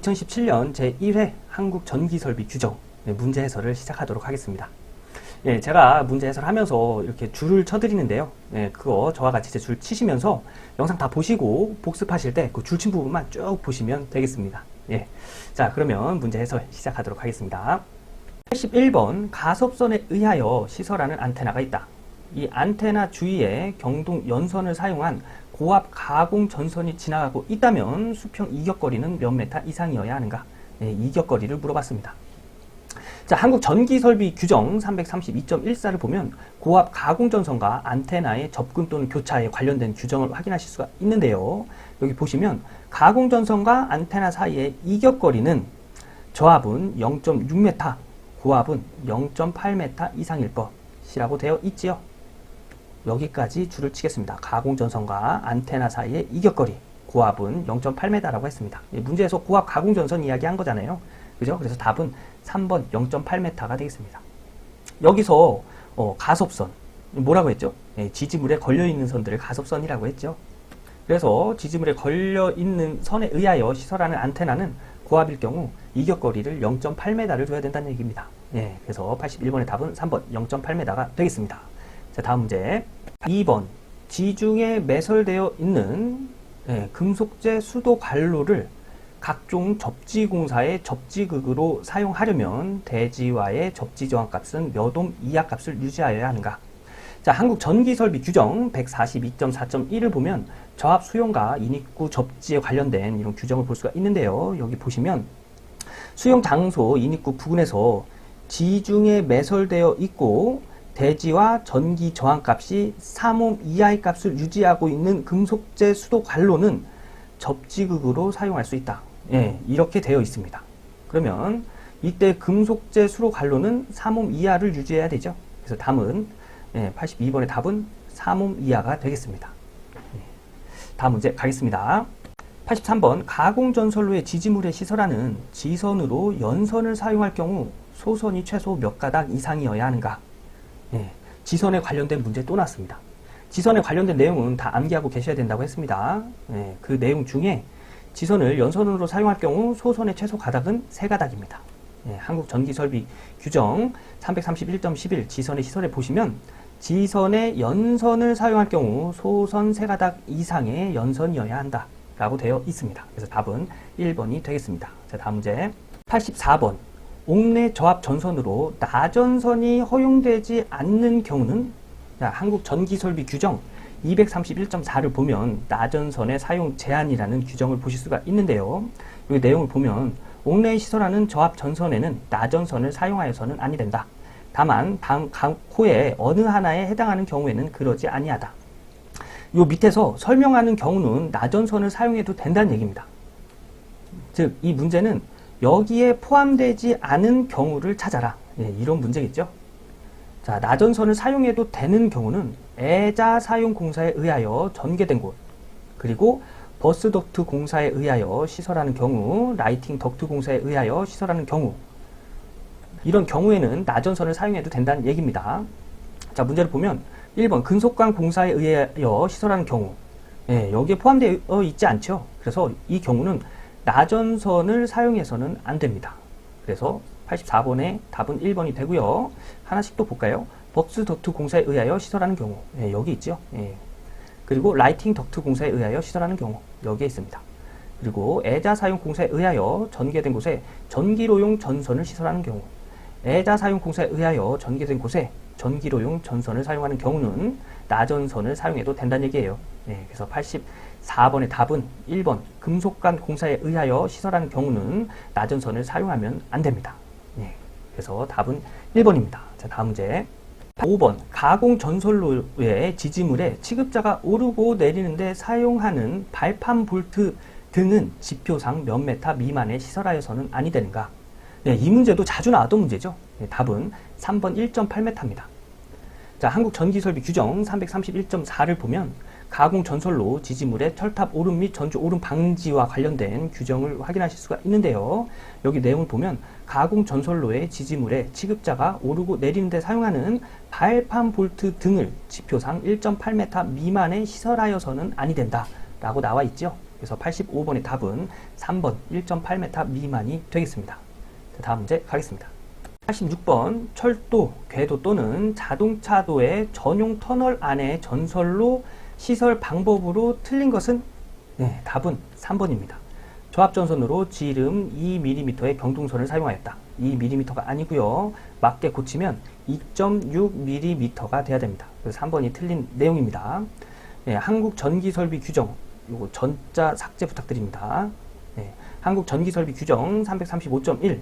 2017년 제1회 한국 전기설비 규정 네, 문제 해설을 시작하도록 하겠습니다. 예, 제가 문제 해설하면서 이렇게 줄을 쳐드리는데요. 예, 그거 저와 같이 줄 치시면서 영상 다 보시고 복습하실 때 그 줄친 부분만 쭉 보시면 되겠습니다. 예. 자, 그러면 문제 해설 시작하도록 하겠습니다. 81번 가섭선에 의하여 시설하는 안테나가 있다. 이 안테나 주위에 경동 연선을 사용한 고압 가공 전선이 지나가고 있다면 수평 이격거리는 몇 메타 이상이어야 하는가? 네, 이격거리를 물어봤습니다. 자, 한국 전기설비 규정 332.14를 보면 고압 가공 전선과 안테나의 접근 또는 교차에 관련된 규정을 확인하실 수가 있는데요. 여기 보시면 가공 전선과 안테나 사이의 이격거리는 저압은 0.6m, 고압은 0.8m 이상일 것이라고 되어 있지요. 여기까지 줄을 치겠습니다. 가공전선과 안테나 사이의 이격거리 고압은 0.8m라고 했습니다. 예, 문제에서 고압 가공전선 이야기한 거잖아요. 그죠? 그래서 답은 3번 0.8m가 되겠습니다. 여기서 어, 가섭선 뭐라고 했죠? 예, 지지물에 걸려 있는 선들을 가섭선이라고 했죠. 그래서 지지물에 걸려 있는 선에 의하여 시설하는 안테나는 고압일 경우 이격거리를 0.8m를 줘야 된다는 얘기입니다. 예, 그래서 81번의 답은 3번 0.8m가 되겠습니다. 자, 다음 문제. 2번. 지중해 매설되어 있는 예, 금속재 수도 관로를 각종 접지 공사의 접지극으로 사용하려면 대지와의 접지 저항값은 몇 옴 이하 값을 유지하여야 하는가? 자, 한국 전기설비 규정 142.4.1을 보면 저압 수용과 인입구 접지에 관련된 이런 규정을 볼 수가 있는데요. 여기 보시면 수용 장소 인입구 부근에서 지중해 매설되어 있고 대지와 전기 저항값이 3옴 이하의 값을 유지하고 있는 금속재 수도 관로는 접지극으로 사용할 수 있다. 예, 이렇게 되어 있습니다. 그러면 이때 금속재 수로 관로는 3옴 이하를 유지해야 되죠. 그래서 답은 예, 82번의 답은 3옴 이하가 되겠습니다. 예, 다음 문제 가겠습니다. 83번 가공전선로의 지지물의 시설하는 지선으로 연선을 사용할 경우 소선이 최소 몇 가닥 이상이어야 하는가? 예, 지선에 관련된 문제 또 나왔습니다. 지선에 관련된 내용은 다 암기하고 계셔야 된다고 했습니다. 예, 그 내용 중에 지선을 연선으로 사용할 경우 소선의 최소 가닥은 세 가닥입니다. 예, 한국 전기설비 규정 331.11 지선의 시설에 보시면 지선의 연선을 사용할 경우 소선 세 가닥 이상의 연선이어야 한다. 라고 되어 있습니다. 그래서 답은 1번이 되겠습니다. 자, 다음 문제. 84번. 옥내 저압 전선으로 나전선이 허용되지 않는 경우는 자, 한국 전기설비 규정 231.4를 보면 나전선의 사용 제한이라는 규정을 보실 수가 있는데요. 이 내용을 보면 옥내에 시설하는 저압 전선에는 나전선을 사용하여서는 아니 된다. 다만 다음 각호의 어느 하나에 해당하는 경우에는 그러지 아니하다. 요 밑에서 설명하는 경우는 나전선을 사용해도 된다는 얘기입니다. 즉, 이 문제는 여기에 포함되지 않은 경우를 찾아라. 예, 이런 문제겠죠. 자, 나전선을 사용해도 되는 경우는 애자 사용 공사에 의하여 전개된 곳, 그리고 버스 덕트 공사에 의하여 시설하는 경우, 라이팅 덕트 공사에 의하여 시설하는 경우, 이런 경우에는 나전선을 사용해도 된다는 얘기입니다. 자, 문제를 보면 1번 근속관 공사에 의하여 시설하는 경우 예, 여기에 포함되어 있지 않죠. 그래서 이 경우는 나전선을 사용해서는 안 됩니다. 그래서 84번의 답은 1번이 되고요. 하나씩 또 볼까요? 벅스 덕트 공사에 의하여 시설하는 경우 예, 여기 있죠. 예. 그리고 라이팅 덕트 공사에 의하여 시설하는 경우 여기에 있습니다. 그리고 애자 사용 공사에 의하여 전개된 곳에 전기로용 전선을 시설하는 경우 애자 사용 공사에 의하여 전개된 곳에 전기로용 전선을 사용하는 경우는 나전선을 사용해도 된다는 얘기예요. 네, 그래서 84번의 답은 1번 금속관 공사에 의하여 시설하는 경우는 나전선을 사용하면 안 됩니다. 네, 그래서 답은 1번입니다. 자, 다음 문제. 5번 가공 전선로의 지지물에 취급자가 오르고 내리는데 사용하는 발판 볼트 등은 지표상 몇 메타 미만에 시설하여서는 아니 되는가? 네, 이 문제도 자주 나왔던 문제죠. 네, 답은 3번 1.8m입니다. 자, 한국 전기설비 규정 331.4를 보면 가공 전설로 지지물의 철탑 오름 및 전주 오름 방지와 관련된 규정을 확인하실 수가 있는데요. 여기 내용을 보면 가공 전설로의 지지물에 취급자가 오르고 내리는데 사용하는 발판 볼트 등을 지표상 1.8m 미만에 시설하여서는 아니 된다. 라고 나와 있죠. 그래서 85번의 답은 3번 1.8m 미만이 되겠습니다. 자, 다음 문제 가겠습니다. 86번 철도, 궤도 또는 자동차도의 전용 터널 안에 전설로 시설 방법으로 틀린 것은 네, 답은 3번입니다. 조합전선으로 지름 2mm의 경동선을 사용하였다. 2mm가 아니고요. 맞게 고치면 2.6mm가 돼야 됩니다. 그래서 3번이 틀린 내용입니다. 네, 한국 전기설비 규정, 요거 전자 삭제 부탁드립니다. 네, 한국 전기설비 규정 335.1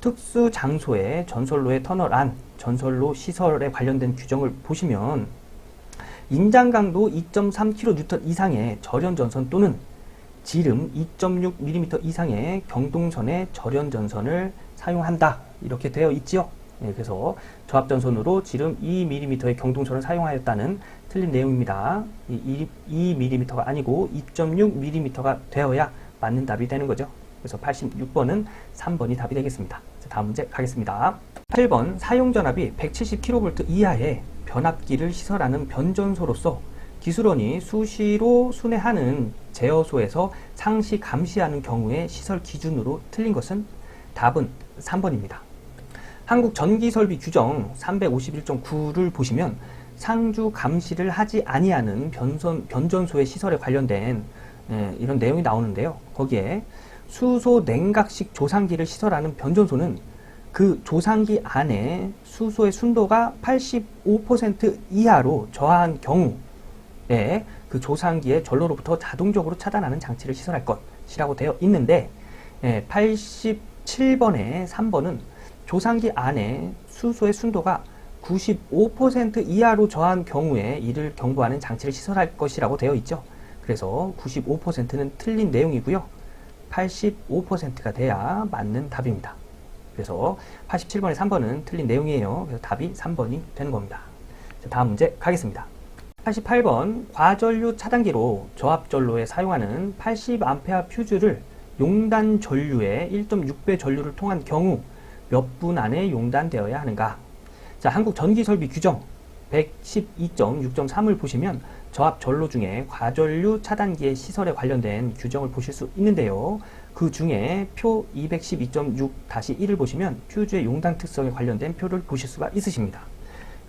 특수 장소의 전선로의 터널 안, 전선로 시설에 관련된 규정을 보시면 인장 강도 2.3kN 이상의 절연 전선 또는 지름 2.6mm 이상의 경동선의 절연 전선을 사용한다. 이렇게 되어 있지요. 예, 그래서 조합 전선으로 지름 2mm의 경동선을 사용하였다는 틀린 내용입니다. 이 2mm가 아니고 2.6mm가 되어야 맞는 답이 되는 거죠. 그래서 86번은 3번이 답이 되겠습니다. 자, 다음 문제 가겠습니다. 8번 사용 전압이 170kV 이하의 변압기를 시설하는 변전소로서 기술원이 수시로 순회하는 제어소에서 상시 감시하는 경우의 시설 기준으로 틀린 것은 답은 3번입니다. 한국 전기설비 규정 351.9를 보시면 상주 감시를 하지 아니하는 변선, 변전소의 시설에 관련된 예, 이런 내용이 나오는데요. 거기에 수소 냉각식 조상기를 시설하는 변전소는 그 조상기 안에 수소의 순도가 85% 이하로 저하한 경우에 그 조상기의 전로로부터 자동적으로 차단하는 장치를 시설할 것이라고 되어 있는데 예, 87번에 3번은 조상기 안에 수소의 순도가 95% 이하로 저한 경우에 이를 경보하는 장치를 시설할 것이라고 되어 있죠. 그래서 95%는 틀린 내용이고요. 85%가 돼야 맞는 답입니다. 그래서 87번에 3번은 틀린 내용이에요. 그래서 답이 3번이 되는 겁니다. 자, 다음 문제 가겠습니다. 88번 과전류 차단기로 저압전로에 사용하는 80A 퓨즈를 용단 전류의 1.6배 전류를 통한 경우 몇 분 안에 용단되어야 하는가? 자, 한국 전기설비 규정 112.6.3을 보시면 저압 전로 중에 과전류 차단기의 시설에 관련된 규정을 보실 수 있는데요. 그 중에 표 212.6-1을 보시면 퓨즈의 용단 특성에 관련된 표를 보실 수가 있으십니다.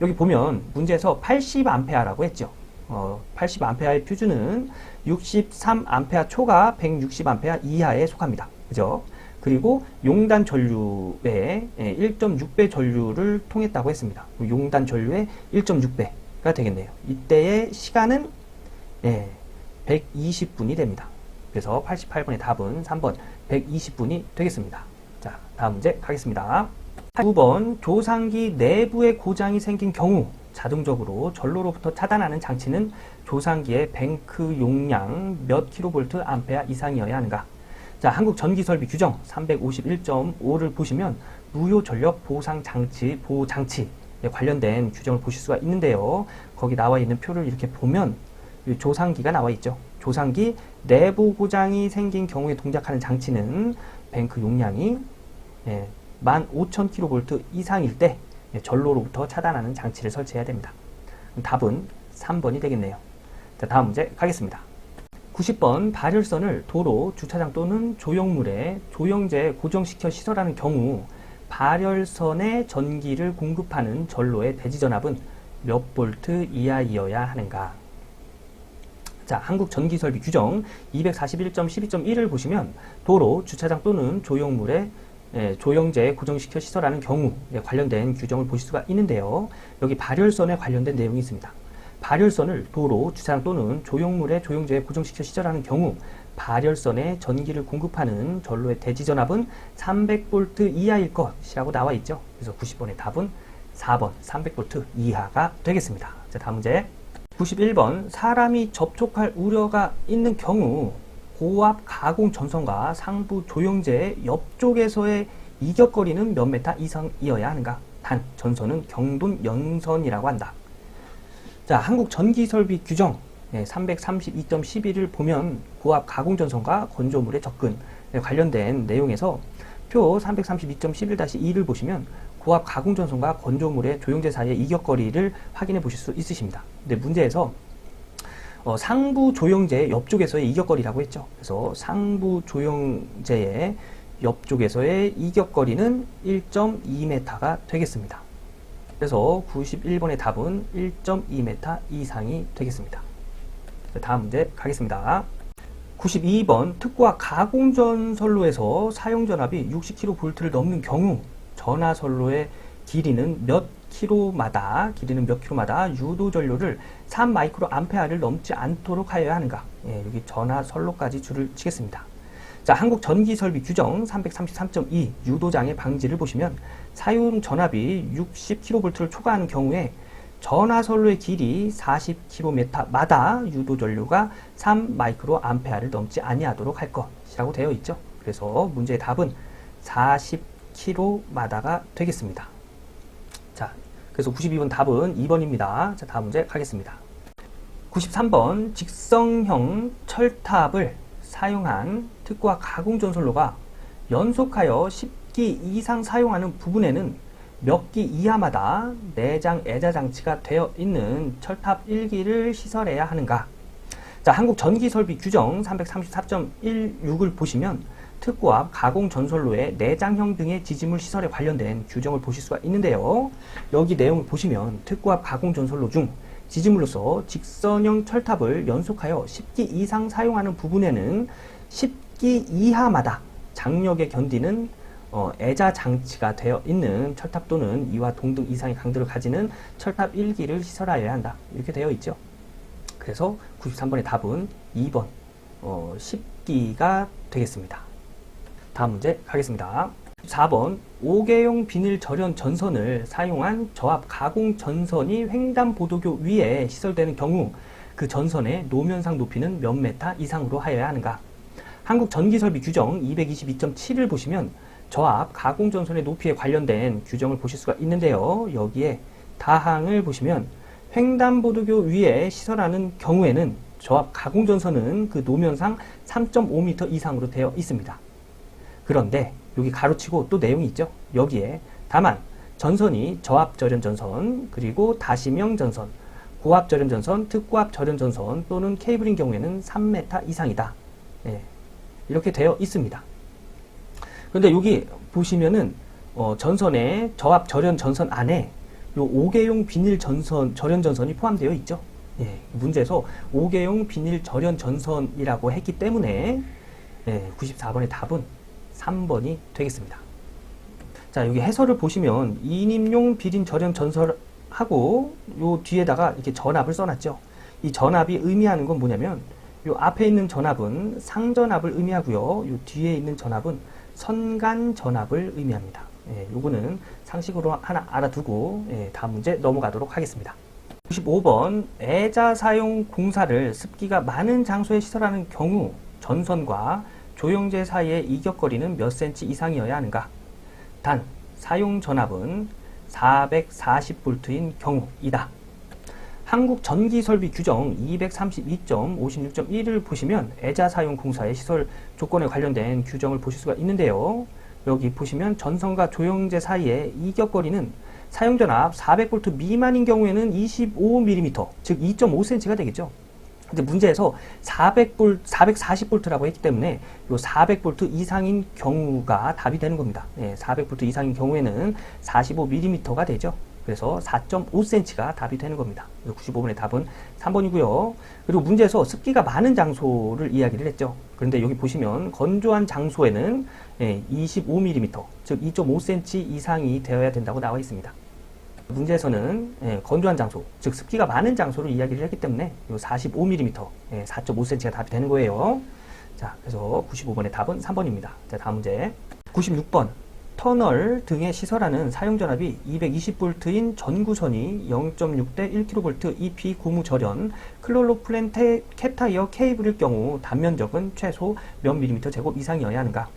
여기 보면 문제에서 80A라고 했죠. 어, 80A의 퓨즈는 63A 초가 160A 이하에 속합니다. 그죠? 그리고 용단 전류의 1.6배 전류를 통했다고 했습니다. 용단 전류의 1.6배가 되겠네요. 이때의 시간은 예, 120분이 됩니다. 그래서 88번의 답은 3번 120분이 되겠습니다. 자, 다음 문제 가겠습니다. 9번 조상기 내부에 고장이 생긴 경우 자동적으로 전로로부터 차단하는 장치는 조상기의 뱅크 용량 몇 킬로볼트 암페어 이상이어야 하는가? 자, 한국 전기설비 규정 351.5를 보시면 무효 전력 보상 장치 보호 장치에 관련된 규정을 보실 수가 있는데요. 거기 나와 있는 표를 이렇게 보면 조상기가 나와 있죠. 조상기 내부 고장이 생긴 경우에 동작하는 장치는 뱅크 용량이 예, 15,000kV 이상일 때 예, 전로로부터 차단하는 장치를 설치해야 됩니다. 답은 3번이 되겠네요. 자, 다음 문제 가겠습니다. 90번 발열선을 도로, 주차장 또는 조형물에 조형제에 고정시켜 시설하는 경우 발열선에 전기를 공급하는 전로의 대지전압은 몇 볼트 이하이어야 하는가? 자, 한국 전기설비 규정 241.12.1을 보시면 도로, 주차장 또는 조형물에 예, 조형제에 고정시켜 시설하는 경우 예, 관련된 규정을 보실 수가 있는데요. 여기 발열선에 관련된 내용이 있습니다. 발열선을 도로, 주차장 또는 조형물에 조형제에 고정시켜 시설하는 경우 발열선에 전기를 공급하는 전로의 대지전압은 300V 이하일 것이라고 나와 있죠. 그래서 90번의 답은 4번 300V 이하가 되겠습니다. 자, 다음 문제. 91번 사람이 접촉할 우려가 있는 경우 고압 가공 전선과 상부 조형제의 옆쪽에서의 이격거리는 몇 메타 이상이어야 하는가? 단 전선은 경돈 연선이라고 한다. 자, 한국 전기설비 규정 332.11을 보면 고압 가공 전선과 건조물의 접근 관련된 내용에서 표 332.11-2를 보시면 고압 가공 전선과 건조물의 조형제 사이의 이격거리를 확인해 보실 수 있으십니다. 근데 문제에서 어, 상부 조영제 옆쪽에서의 이격거리라고 했죠. 그래서 상부 조영제의 옆쪽에서의 이격거리는 1.2m가 되겠습니다. 그래서 91번의 답은 1.2m 이상이 되겠습니다. 자, 다음 문제 가겠습니다. 92번 특과 가공전선로에서 사용전압이 60kV를 넘는 경우 전하선로의 길이는 몇 킬로마다 길이는 몇 킬로마다 유도 전류를 3 마이크로 암페어를 넘지 않도록 하여야 하는가? 예, 여기 전하 선로까지 줄을 치겠습니다. 자, 한국 전기 설비 규정 333.2 유도장애 방지를 보시면 사용 전압이 60kV를 초과하는 경우에 전하 선로의 길이 40km마다 유도 전류가 3 마이크로 암페어를 넘지 아니하도록 할 것이라고 되어 있죠. 그래서 문제의 답은 40km 마다가 되겠습니다. 자, 그래서 92번 답은 2번입니다. 자, 다음 문제 가겠습니다. 93번 직성형 철탑을 사용한 특과 가공전선로가 연속하여 10기 이상 사용하는 부분에는 몇 기 이하마다 내장 애자 장치가 되어 있는 철탑 1기를 시설해야 하는가? 자, 한국 전기설비 규정 334.16을 보시면 특고압 가공 전선로의 내장형 등의 지지물 시설에 관련된 규정을 보실 수가 있는데요. 여기 내용을 보시면 특고압 가공 전선로 중 지지물로서 직선형 철탑을 연속하여 10기 이상 사용하는 부분에는 10기 이하마다 장력에 견디는 어, 애자 장치가 되어 있는 철탑 또는 이와 동등 이상의 강도를 가지는 철탑 1기를 시설하여야 한다. 이렇게 되어 있죠. 그래서 93번의 답은 2번 어, 10기가 되겠습니다. 다음 문제 가겠습니다. 4번 5개용 비닐 절연 전선을 사용한 저압 가공 전선이 횡단 보도교 위에 시설되는 경우 그 전선의 노면상 높이는 몇 메타 이상으로 하여야 하는가? 한국 전기설비 규정 222.7을 보시면 저압 가공 전선의 높이에 관련된 규정을 보실 수가 있는데요. 여기에 다항을 보시면 횡단보도교 위에 시설하는 경우에는 저압 가공 전선은 그 노면상 3.5m 이상으로 되어 있습니다. 그런데 여기 가로치고 또 내용이 있죠. 여기에 다만 전선이 저압 절연 전선 그리고 다시명 전선, 고압 절연 전선, 특고압 절연 전선 또는 케이블인 경우에는 3m 이상이다. 예, 이렇게 되어 있습니다. 그런데 여기 보시면은 어, 전선의 저압 절연 전선 안에 요 5개용 비닐 전선 절연 전선이 포함되어 있죠. 예, 문제에서 5개용 비닐 절연 전선이라고 했기 때문에 예, 94번의 답은 3번이 되겠습니다. 자, 여기 해설을 보시면 이님용 비린 절연 전설하고 요 뒤에다가 이렇게 전압을 써놨죠. 이 전압이 의미하는 건 뭐냐면 요 앞에 있는 전압은 상전압을 의미하고요. 요 뒤에 있는 전압은 선간 전압을 의미합니다. 예, 요거는 상식으로 하나 알아두고 예, 다음 문제 넘어가도록 하겠습니다. 95번 애자 사용 공사를 습기가 많은 장소에 시설하는 경우 전선과 조영제 사이의 이격거리는 몇 센치 이상이어야 하는가? 단 사용 전압은 440V인 경우이다. 한국 전기설비 규정 232.56.1을 보시면 애자 사용 공사의 시설 조건에 관련된 규정을 보실 수가 있는데요. 여기 보시면 전선과 조영제 사이의 이격거리는 사용 전압 400V 미만인 경우에는 25mm, 즉 2.5cm가 되겠죠. 근데 문제에서 400V, 440V라고 했기 때문에 요 400V 이상인 경우가 답이 되는 겁니다. 예, 400V 이상인 경우에는 45mm가 되죠. 그래서 4.5cm가 답이 되는 겁니다. 95번의 답은 3번이고요. 그리고 문제에서 습기가 많은 장소를 이야기를 했죠. 그런데 여기 보시면 건조한 장소에는 25mm, 즉 2.5cm 이상이 되어야 된다고 나와 있습니다. 문제에서는 예, 건조한 장소, 즉 습기가 많은 장소를 이야기를 했기 때문에 요 45mm, 예, 4.5cm가 답이 되는 거예요. 자, 그래서 95번의 답은 3번입니다. 자, 다음 문제. 96번. 터널 등에 시설하는 사용전압이 220V인 전구선이 0.6대 1kV EP 고무 절연 클로로플랜테 캣타이어 케이블일 경우 단면적은 최소 몇 밀리미터 제곱 이상이어야 하는가?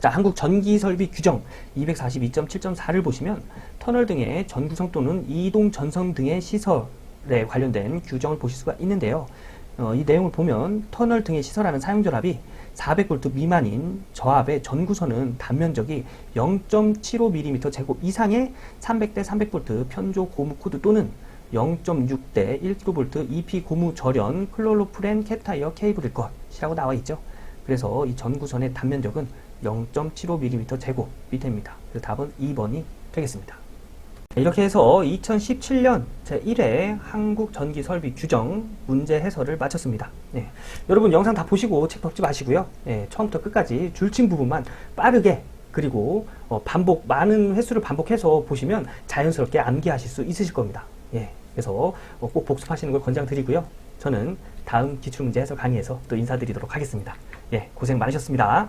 자, 한국 전기설비 규정 242.7.4를 보시면 터널 등의 전구성 또는 이동 전선 등의 시설에 관련된 규정을 보실 수가 있는데요. 어, 이 내용을 보면 터널 등의 시설하는 사용 전압이 400V 미만인 저압의 전구선은 단면적이 0.75mm 제곱 이상의 300대 300V 편조 고무 코드 또는 0.6대 1kV EP 고무 절연 클로로프렌 캡타이어 케이블일 것이라고 나와 있죠. 그래서 이 전구선의 단면적은 0.75mm 제곱미터입니다. 그래서 답은 2번이 되겠습니다. 이렇게 해서 2017년 제1회 한국전기설비 규정 문제 해설을 마쳤습니다. 예, 여러분 영상 다 보시고 책 덮지 마시고요. 예, 처음부터 끝까지 줄친 부분만 빠르게 그리고 어, 반복 많은 횟수를 반복해서 보시면 자연스럽게 암기하실 수 있으실 겁니다. 예, 그래서 어, 꼭 복습하시는 걸 권장드리고요. 저는 다음 기출문제 해설 강의에서 또 인사드리도록 하겠습니다. 예, 고생 많으셨습니다.